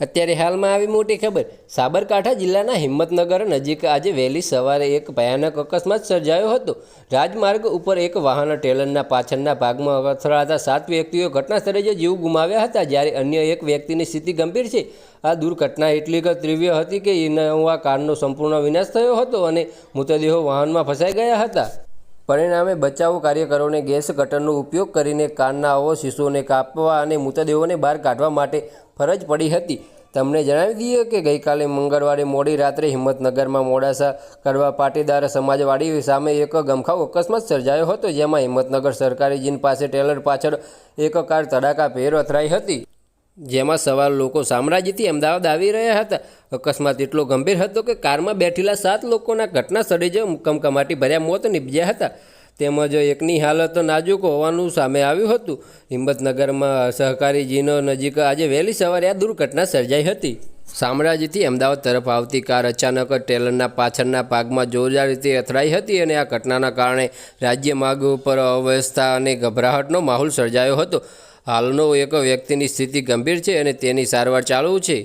અત્યારે હાલમાં આવી મોટી ખબર. સાબરકાંઠા જિલ્લાના હિંમતનગર નજીક આજે વહેલી સવારે એક ભયાનક અકસ્માત સર્જાયો હતો. રાજમાર્ગ ઉપર એક વાહન ટેલરના પાછળના ભાગમાં અથડાતા સાત વ્યક્તિઓ ઘટનાસ્થળે જ જીવ ગુમાવ્યા હતા, જ્યારે અન્ય એક વ્યક્તિની સ્થિતિ ગંભીર છે. આ દુર્ઘટના એટલી તીવ્ર હતી કે ઇનોવા કારનો સંપૂર્ણ વિનાશ થયો હતો અને મૃતદેહો વાહનમાં ફસાઈ ગયા હતા. પરિણામે બચાવ કાર્યકરોને ગેસ કટરનો ઉપયોગ કરીને કારનાઓ, શિશુઓને કાપવા અને મૃતદેહોને બહાર કાઢવા માટે ફરજ પડી હતી. તમને જણાવી દઈએ કે ગઈકાલે મંગળવારે મોડી રાત્રે હિંમતનગરમાં મોડાસા કરવા પાટીદાર સમાજવાડી સામે એક ગમખાવ અકસ્માત સર્જાયો હતો, જેમાં હિંમતનગર સરકારી જીન પાસે ટેલર પાછળ એક કાર તડાકા ભેર અથડાઈ હતી. જેમાં સવાર લોકો સામ્રાજ્યથી અમદાવાદ આવી રહ્યા હતા. અકસ્માત એટલો ગંભીર હતો કે કારમાં બેઠેલા સાત લોકોના ઘટના સ્થળે જ કમકમાટી ભર્યા મોત નીપજ્યા હતા. તેમજ એકની હાલત નાજુક હોવાનું સામે આવ્યું હતું. હિંમતનગરમાં સહકારી જીનો નજીક આજે વહેલી સવારે આ દુર્ઘટના સર્જાઈ હતી. શામળાજીથી અમદાવાદ તરફ આવતી કાર અચાનક ટેલરના પાછળના ભાગમાં જોરદાર રીતે અથડાઈ હતી અને આ ઘટનાના કારણે રાજ્ય માર્ગ ઉપર અવ્યવસ્થા અને ગભરાહટનો માહોલ સર્જાયો હતો. હાલનો એક વ્યક્તિની સ્થિતિ ગંભીર છે અને તેની સારવાર ચાલુ છે.